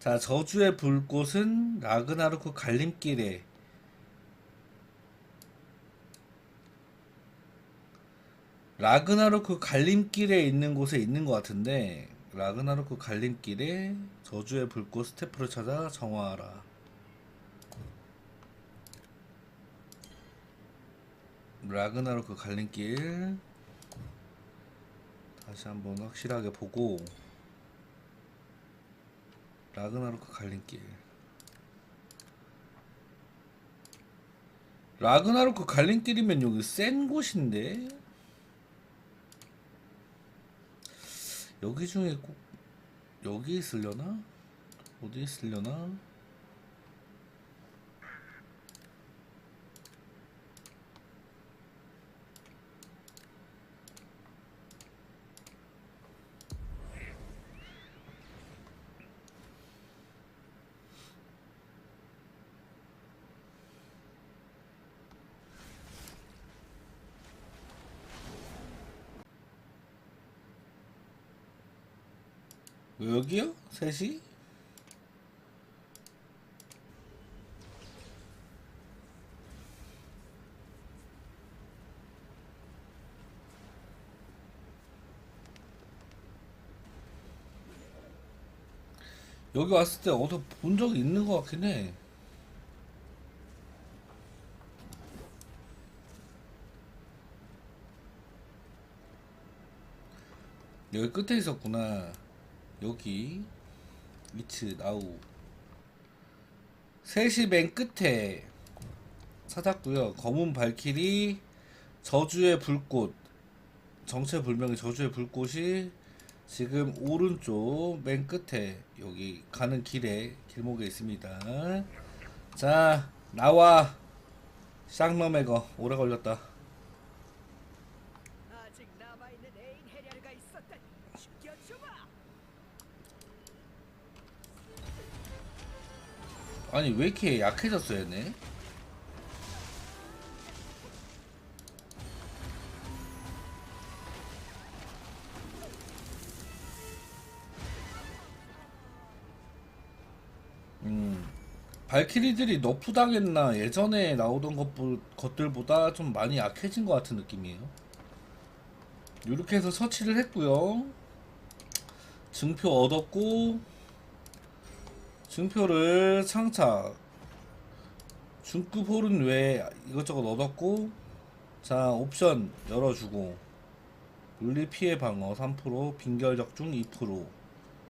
자, 저주의 불꽃은 라그나로크 갈림길에 라그나로크 갈림길에 있는 곳에 있는 것 같은데 라그나로크 갈림길에 저주의 불꽃 스태프를 찾아 정화하라. 라그나로크 갈림길 다시 한번 확실하게 보고 라그나로크 갈림길 라그나로크 갈림길이면 여기 센 곳인데 여기 중에 꼭 여기 있으려나? 어디 있으려나? 여기요? 셋이? 여기 왔을 때 어디서 본 적이 있는 것 같긴 해. 여기 끝에 있었구나. 여기 위치 나우. 셋이 맨 끝에 찾았고요. 검은 발키리 저주의 불꽃 정체불명의 저주의 불꽃이 지금 오른쪽 맨 끝에 여기 가는 길에 길목에 있습니다. 자 나와 쌍놈의 거 오래 걸렸다 아니 왜 이렇게 약해졌어 얘네? 음 발키리들이 너프 당했나? 예전에 나오던 것들보다 좀 많이 약해진 것 같은 느낌이에요. 이렇게 해서 서치를 했고요. 증표 얻었고 증표를 창착 중급 홀은 외에 이것저것 얻었고 자 옵션 열어주고 물리 피해 방어 3% 빈결 적중 2%